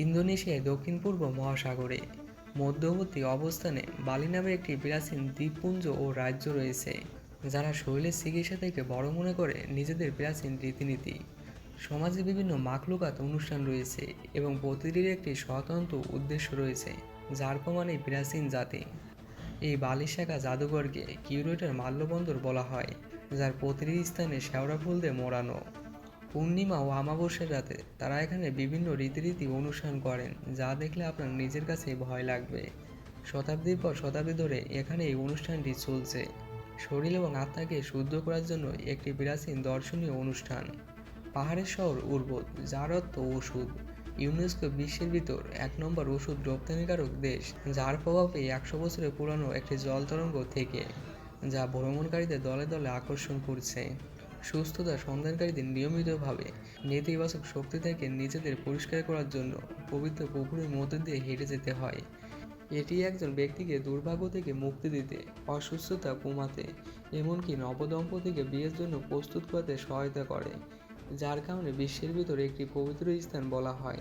ইন্দোনেশিয়ার দক্ষিণ পূর্ব মহাসাগরে। মধ্যবর্তী অবস্থানে বালি নামে একটি প্রাচীন দ্বীপপুঞ্জ ও রাজ্য রয়েছে, যারা শৈলের চিকিৎসা থেকে বড় মনে করে নিজেদের প্রাচীন রীতিনীতি। সমাজে বিভিন্ন মাকলুকাত অনুষ্ঠান রয়েছে এবং প্রতিটির একটি স্বতন্ত্র উদ্দেশ্য রয়েছে, যার প্রমাণ এই প্রাচীন জাতি। এই বালিশাখা জাদুঘরকে কিউরেটের মাল্যবন্দর বলা হয়, যার প্রতিটি স্থানে শেওড়া ফুল দিয়ে মোড়ানো। পূর্ণিমা ও আমাবস্যার রাতে তারা এখানে বিভিন্ন রীতিরীতি অনুষ্ঠান করেন, যা দেখলে আপনার নিজের কাছে ভয় লাগবে। শতাব্দীর পর শতাব্দী ধরে এখানে এই অনুষ্ঠানটি চলছে। শরীর এবং আত্মাকে শুদ্ধ করার জন্য একটি প্রাচীন দর্শনীয় অনুষ্ঠান। পাহাড়ের শহর উর্বত যার অর্থ ওষুধ। ইউনেস্কো বিশ্বের ভিতর এক নম্বর ওষুধ রপ্তানিকারক দেশ, যার প্রভাবে একশো বছরের পুরানো একটি জল তরঙ্গ থেকে, যা ভ্রমণকারীদের দলে দলে আকর্ষণ করছে। সুস্থতা সন্ধানকারীদের নিয়মিতভাবে নেতিবাচক শক্তি থেকে নিজেদের পরিষ্কার করার জন্য পবিত্র পুকুরের মধ্যে দিয়ে হেঁটে যেতে হয়। এটি একজন ব্যক্তিকে দুর্ভাগ্য থেকে মুক্তি দিতে, অসুস্থতা কমাতে, এমনকি নবদম্পতিকে বিয়ের জন্য প্রস্তুত করতে সহায়তা করে, যার কারণে বিশ্বের ভিতরে একটি পবিত্র স্থান বলা হয়।